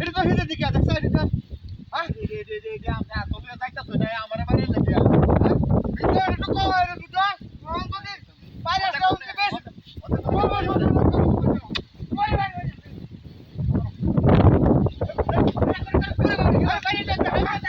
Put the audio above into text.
এটা তো হিজের দিকে দেখছ এটা হ্যাঁ? Thank you.